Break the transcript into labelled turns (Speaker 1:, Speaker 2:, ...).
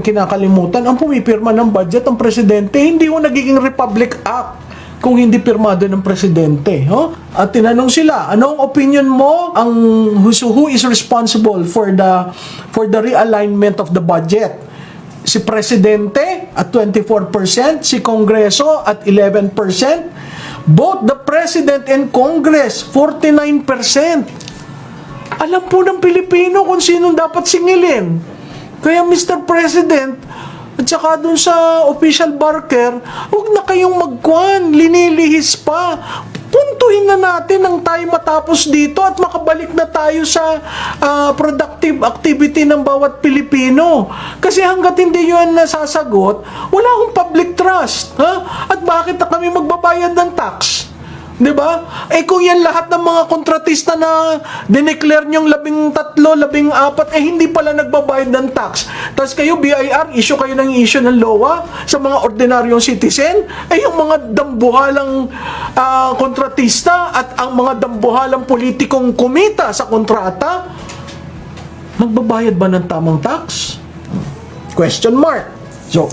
Speaker 1: kinakalimutan, ang pumipirma ng budget ang presidente, hindi ho nagiging Republic Act kung hindi pirmado ng presidente. Ho? At tinanong sila, anong opinion mo ang who, who is responsible for the for the realignment of the budget? Si presidente at 24%, si kongreso at 11%, both the president and congress 49%. Alam po ng Pilipino kung sino dapat singilin. Kaya Mr. President, at saka dun sa official barker, huwag na kayong magkwan, linilihis pa. Puntuhin na natin ang tayo matapos dito at makabalik na tayo sa ah, productive activity ng bawat Pilipino. Kasi hanggat hindi yun nasasagot, wala akong public trust. Ha? At bakit na kami magbabayad ng tax? 'Di ba? Eh kung yan lahat ng mga kontratista na dineclare niyong labing tatlo, labing apat, eh hindi pala nagbabayad ng tax. Tapos kayo, BIR, issue kayo ng issue ng LOA sa mga ordinaryong citizen, eh yung mga dambuhalang ah, kontratista at ang mga dambuhalang politikong kumita sa kontrata, magbabayad ba ng tamang tax? Question mark. So,